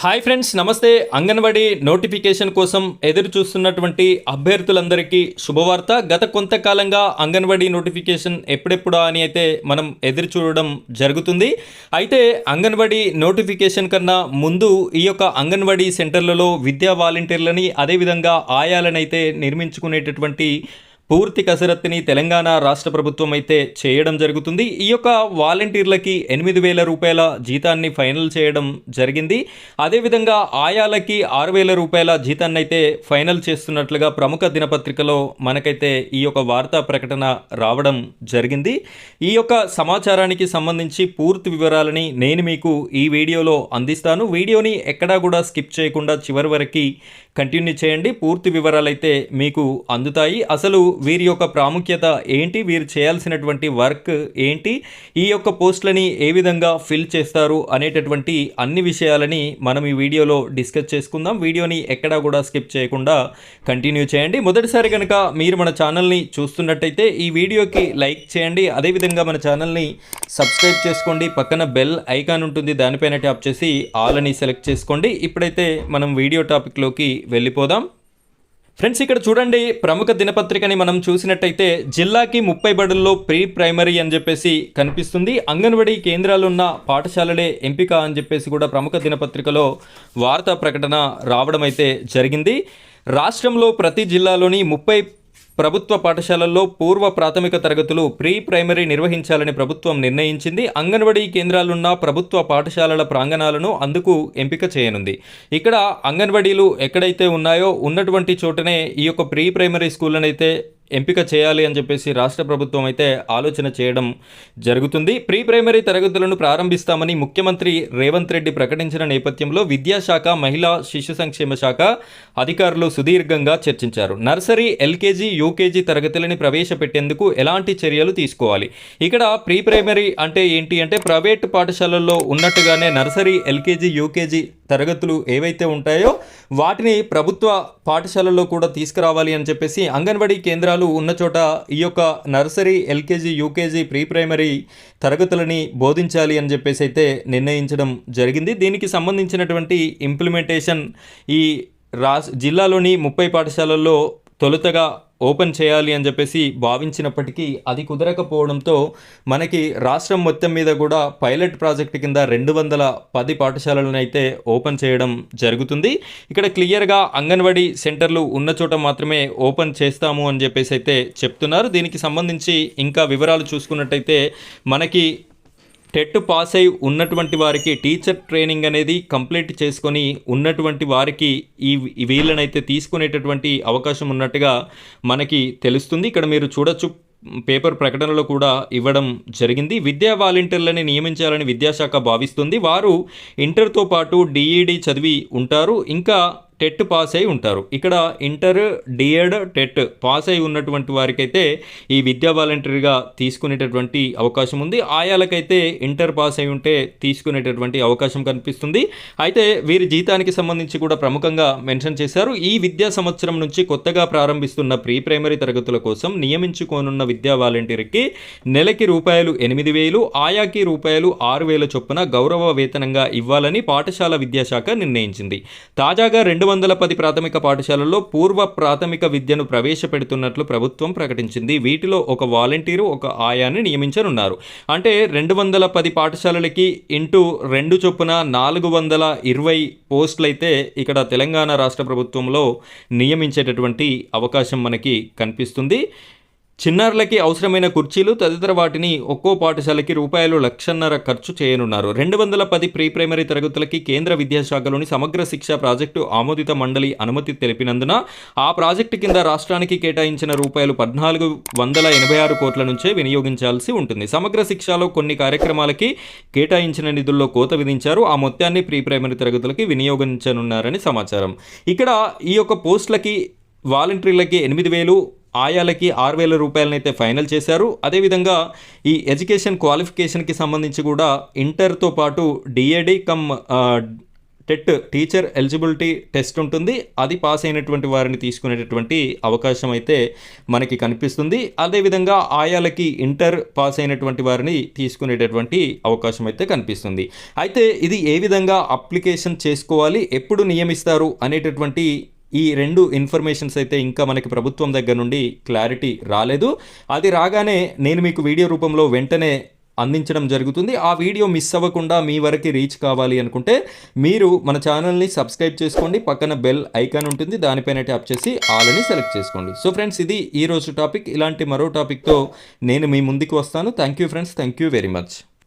Hi friends నమస్తే. Anganwadi notification కోసం ఎదురు చూస్తున్నటువంటి అభ్యర్థులందరికీ శుభవార్త. గత కొంతకాలంగా అంగన్వాడీ నోటిఫికేషన్ ఎప్పుడెప్పుడా అని అయితే మనం ఎదురు చూడడం జరుగుతుంది. అయితే అంగన్వాడీ నోటిఫికేషన్ కన్నా ముందు ఈ యొక్క అంగన్వాడీ సెంటర్లలో విద్యా వాలంటీర్లని అదేవిధంగా ఆయాలనైతే నిర్మించుకునేటటువంటి పూర్తి కసరత్తుని తెలంగాణ రాష్ట్ర ప్రభుత్వం అయితే చేయడం జరుగుతుంది. ఈ యొక్క వాలంటీర్లకి ఎనిమిది వేల రూపాయల జీతాన్ని ఫైనల్ చేయడం జరిగింది. అదేవిధంగా ఆయాలకి ఆరు వేల రూపాయల జీతాన్ని అయితే ఫైనల్ చేస్తున్నట్లుగా ప్రముఖ దినపత్రికలో మనకైతే ఈ యొక్క వార్తా ప్రకటన రావడం జరిగింది. ఈ యొక్క సమాచారానికి సంబంధించి పూర్తి వివరాలని నేను మీకు ఈ వీడియోలో అందిస్తాను. వీడియోని ఎక్కడా కూడా స్కిప్ చేయకుండా చివరి వరకు కంటిన్యూ చేయండి. పూర్తి వివరాలు అయితే మీకు అందుతాయి. అసలు వీరి యొక్క ప్రాముఖ్యత ఏంటి? వీరు చేయాల్సినటువంటి వర్క్ ఏంటి? ఈ యొక్క పోస్టులని ఏ విధంగా ఫిల్ చేస్తారు? అనేటటువంటి అన్ని విషయాలని మనం ఈ వీడియోలో డిస్కస్ చేసుకుందాం. వీడియోని ఎక్కడా కూడా స్కిప్ చేయకుండా కంటిన్యూ చేయండి. మొదటిసారి కనుక మీరు మన ఛానల్ని చూస్తున్నట్టయితే ఈ వీడియోకి లైక్ చేయండి. అదేవిధంగా మన ఛానల్ని సబ్స్క్రైబ్ చేసుకోండి. పక్కన బెల్ ఐకాన్ ఉంటుంది. దానిపైన ట్యాప్ చేసి ఆల్ అని సెలెక్ట్ చేసుకోండి. ఇప్పుడైతే మనం వీడియో టాపిక్లోకి వెళ్ళిపోదాం. ఫ్రెండ్స్ ఇక్కడ చూడండి ప్రముఖ దినపత్రికని మనం చూసినట్టయితే జిల్లాకి ముప్పై బడుల్లో ప్రీ ప్రైమరీ అని చెప్పేసి కనిపిస్తుంది. అంగన్వాడీ కేంద్రాలున్న పాఠశాలలే ఎంపిక అని చెప్పేసి కూడా ప్రముఖ దినపత్రికలో వార్తా ప్రకటన రావడం అయితే జరిగింది. రాష్ట్రంలో ప్రతి జిల్లాలోని ముప్పై ప్రభుత్వ పాఠశాలల్లో పూర్వ ప్రాథమిక తరగతులు ప్రీ ప్రైమరీ నిర్వహించాలని ప్రభుత్వం నిర్ణయించింది. అంగన్వాడీ కేంద్రాలున్న ప్రభుత్వ పాఠశాలల ప్రాంగణాలను అందుకు ఎంపిక చేయనుంది. ఇక్కడ అంగన్వాడీలు ఎక్కడైతే ఉన్నాయో ఉన్నటువంటి చోటనే ఈ యొక్క ప్రీ ప్రైమరీ స్కూళ్ళనైతే ఎంపిక చేయాలి అని చెప్పేసి రాష్ట్ర ప్రభుత్వం అయితే ఆలోచన చేయడం జరుగుతుంది. ప్రీ ప్రైమరీ తరగతులను ప్రారంభిస్తామని ముఖ్యమంత్రి రేవంత్ రెడ్డి ప్రకటించిన నేపథ్యంలో విద్యాశాఖ మహిళా శిశు సంక్షేమ శాఖ అధికారులు సుదీర్ఘంగా చర్చించారు. నర్సరీ ఎల్కేజీ యూకేజీ తరగతులని ప్రవేశపెట్టేందుకు ఎలాంటి చర్యలు తీసుకోవాలి? ఇక్కడ ప్రీ ప్రైమరీ అంటే ఏంటి అంటే ప్రైవేట్ పాఠశాలల్లో ఉన్నట్టుగానే నర్సరీ ఎల్కేజీ యూకేజీ తరగతులు ఏవైతే ఉంటాయో వాటిని ప్రభుత్వ పాఠశాలల్లో కూడా తీసుకురావాలి అని చెప్పేసి అంగన్వాడీ కేంద్రాలు ఉన్న చోట ఈ యొక్క nursery LKG UKG pre primary తరగతులని బోధించాలి అని చెప్పేసి అయితే నిర్ణయించడం జరిగింది. దీనికి సంబంధించినటువంటి ఇంప్లిమెంటేషన్ ఈ రా జిల్లాలోని ముప్పై పాఠశాలల్లో తొలుతగా ఓపెన్ చేయాలి అని చెప్పేసి భావించినప్పటికీ అది కుదరకపోవడంతో మనకి రాష్ట్రం మొత్తం మీద కూడా పైలట్ ప్రాజెక్ట్ కింద రెండు వందల పది పాఠశాలలను అయితే ఓపెన్ చేయడం జరుగుతుంది. ఇక్కడ క్లియర్గా అంగన్వాడీ సెంటర్లు ఉన్న చోట మాత్రమే ఓపెన్ చేస్తాము అని చెప్పేసి అయితే చెప్తున్నారు. దీనికి సంబంధించి ఇంకా వివరాలు చూసుకున్నట్టయితే మనకి టెట్ పాస్ అయి ఉన్నటువంటి వారికి టీచర్ ట్రైనింగ్ అనేది కంప్లీట్ చేసుకొని ఉన్నటువంటి వారికి ఈ వీళ్ళనైతే తీసుకునేటటువంటి అవకాశం ఉన్నట్టుగా మనకి తెలుస్తుంది. ఇక్కడ మీరు చూడొచ్చు పేపర్ ప్రకటనలో కూడా ఇవ్వడం జరిగింది. విద్యా వాలంటీర్లని నియమించాలని విద్యాశాఖ భావిస్తుంది. వారు ఇంటర్తో పాటు డిఈడి చదివి ఉంటారు. ఇంకా టెట్ పాస్ అయి ఉంటారు. ఇక్కడ ఇంటర్ డిఎడ్ టెట్ పాస్ అయి ఉన్నటువంటి వారికైతే ఈ విద్యా వాలంటీర్గా తీసుకునేటటువంటి అవకాశం ఉంది. ఆయాలకైతే ఇంటర్ పాస్ అయి ఉంటే తీసుకునేటటువంటి అవకాశం కనిపిస్తుంది. అయితే వీరి జీతానికి సంబంధించి కూడా ప్రముఖంగా మెన్షన్ చేశారు. ఈ విద్యా సంవత్సరం నుంచి కొత్తగా ప్రారంభిస్తున్న ప్రీ ప్రైమరీ తరగతుల కోసం నియమించుకోనున్న విద్యా వాలంటీర్కి నెలకి రూపాయలు ఎనిమిది వేలు ఆయాకి రూపాయలు ఆరు వేల చొప్పున గౌరవ వేతనంగా ఇవ్వాలని పాఠశాల విద్యాశాఖ నిర్ణయించింది. తాజాగా రెండు వందల పది ప్రాథమిక పాఠశాలల్లో పూర్వ ప్రాథమిక విద్యను ప్రవేశపెడుతున్నట్లు ప్రభుత్వం ప్రకటించింది. వీటిలో ఒక వాలంటీరు ఒక ఆయాని నియమించనున్నారు. అంటే రెండు వందల పది పాఠశాలలకి ఇంటూ రెండు చొప్పున నాలుగు వందల ఇరవై పోస్టులైతే ఇక్కడ తెలంగాణ రాష్ట్ర ప్రభుత్వంలో నియమించేటటువంటి అవకాశం మనకి కనిపిస్తుంది. చిన్నారులకి అవసరమైన కుర్చీలు తదితర వాటిని ఒక్కో పాఠశాలకి రూపాయలు లక్షన్నర ఖర్చు చేయనున్నారు. రెండు వందల పది ప్రీ ప్రైమరీ తరగతులకి కేంద్ర విద్యాశాఖలోని సమగ్ర శిక్ష ప్రాజెక్టు ఆమోదిత మండలి అనుమతి తెలిపినందున ఆ ప్రాజెక్టు కింద రాష్ట్రానికి కేటాయించిన రూపాయలు పద్నాలుగు వందల ఎనభై ఆరు కోట్ల నుంచే వినియోగించాల్సి ఉంటుంది. సమగ్ర శిక్షలో కొన్ని కార్యక్రమాలకి కేటాయించిన నిధుల్లో కోత విధించారు. ఆ మొత్తాన్ని ప్రీ ప్రైమరీ తరగతులకి వినియోగించనున్నారని సమాచారం. ఇక్కడ ఈ యొక్క పోస్టులకి వాలంటీర్లకి ఎనిమిది వేలు ఆయాలకి ఆరు వేల రూపాయలనైతే ఫైనల్ చేశారు. అదేవిధంగా ఈ ఎడ్యుకేషన్ క్వాలిఫికేషన్కి సంబంధించి కూడా ఇంటర్తో పాటు D A D cum TET teacher eligibility test ఉంటుంది. అది పాస్ అయినటువంటి వారిని తీసుకునేటటువంటి అవకాశం అయితే మనకి కనిపిస్తుంది. అదేవిధంగా ఆయాలకి ఇంటర్ పాస్ అయినటువంటి వారిని తీసుకునేటటువంటి అవకాశం అయితే కనిపిస్తుంది. అయితే ఇది ఏ విధంగా అప్లికేషన్ చేసుకోవాలి? ఎప్పుడు నియమిస్తారు? అనేటటువంటి ఈ రెండు ఇన్ఫర్మేషన్స్ అయితే ఇంకా మనకి ప్రభుత్వం దగ్గర నుండి క్లారిటీ రాలేదు. అది రాగానే నేను మీకు వీడియో రూపంలో వెంటనే అందించడం జరుగుతుంది. ఆ వీడియో మిస్ అవ్వకుండా మీ వరకు రీచ్ కావాలి అనుకుంటే మీరు మన ఛానల్ని సబ్స్క్రైబ్ చేసుకోండి. పక్కన బెల్ ఐకాన్ ఉంటుంది. దానిపైన ట్యాప్ చేసి ఆల్ని సెలెక్ట్ చేసుకోండి. సో ఫ్రెండ్స్ ఇది ఈ రోజు టాపిక్ ఇలాంటి మరో టాపిక్తో నేను మీ ముందుకు వస్తాను. Thank you friends thank you very much